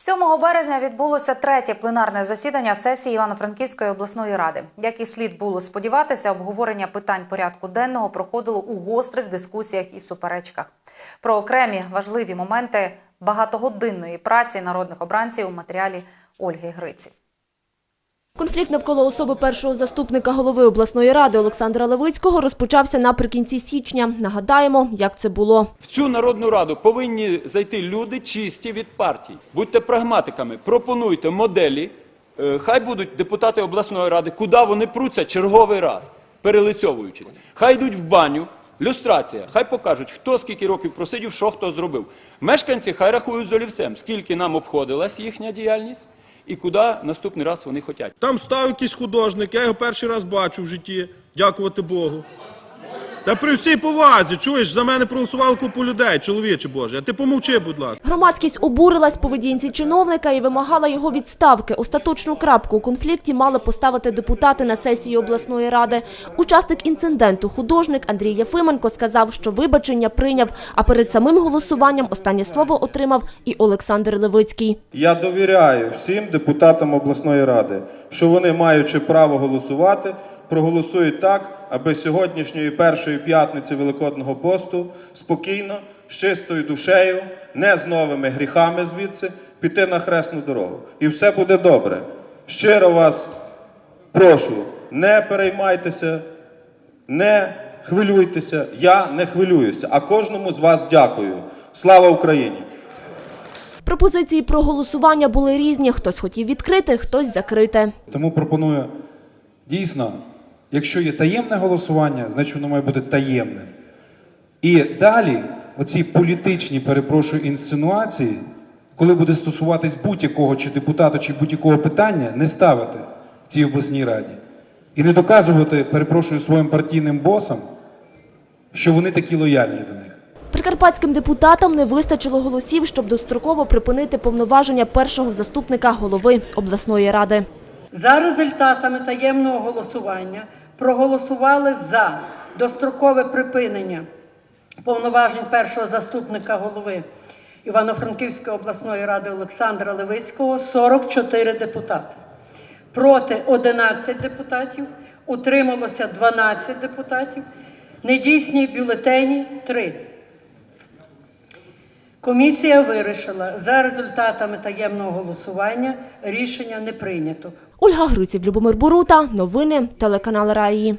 7 березня відбулося третє пленарне засідання сесії Івано-Франківської обласної ради. Як і слід було сподіватися, обговорення питань порядку денного проходило у гострих дискусіях і суперечках. Про окремі важливі моменти багатогодинної праці народних обранців у матеріалі Ольги Гриців. Конфлікт навколо особи першого заступника голови обласної ради Олександра Левицького розпочався наприкінці січня. Нагадаємо, як це було. В цю народну раду повинні зайти люди чисті від партій. Будьте прагматиками, пропонуйте моделі. Е, Хай будуть депутати обласної ради, куди вони пруться черговий раз, перелицьовуючись. Хай йдуть в баню, люстрація, хай покажуть, хто скільки років просидів, що хто зробив. Мешканці хай рахують з олівцем, скільки нам обходилась їхня діяльність і куди наступний раз вони хочуть. Там став якийсь художник, я його перший раз бачу в житті, дякувати Богу. Та при всій повазі, чуєш, за мене проголосували купу людей, чоловіче Боже. А ти помовчи, будь ласка. Громадськість обурилась поведінці чиновника і вимагала його відставки. Остаточну крапку у конфлікті мали поставити депутати на сесії обласної ради. Учасник інциденту, художник Андрій Єфименко, сказав, що вибачення прийняв, а перед самим голосуванням останнє слово отримав і Олександр Левицький. Я довіряю всім депутатам обласної ради, що вони, маючи право голосувати, проголосують так, аби сьогоднішньої першої п'ятниці Великодного посту спокійно, з чистою душею, не з новими гріхами звідси, піти на хресну дорогу. І все буде добре. Щиро вас прошу, не переймайтеся, не хвилюйтеся. Я не хвилююся, а кожному з вас дякую. Слава Україні! Пропозиції про голосування були різні. Хтось хотів відкрити, хтось закрити. Тому пропоную дійсно, якщо є таємне голосування, значить воно має бути таємним. І далі оці політичні, перепрошую, інсинуації, коли буде стосуватись будь-якого чи депутата, чи будь-якого питання, не ставити в цій обласній раді. І не доказувати, перепрошую, своїм партійним босам, що вони такі лояльні до них. Прикарпатським депутатам не вистачило голосів, щоб достроково припинити повноваження першого заступника голови обласної ради. За результатами таємного голосування проголосували за дострокове припинення повноважень першого заступника голови Івано-Франківської обласної ради Олександра Левицького 44 депутати. Проти 11 депутатів, утрималося 12 депутатів, недійсні бюлетені 3. Комісія вирішила за результатами таємного голосування рішення не прийнято. Ольга Груців, Любомир Борута. Новини телеканал Раї.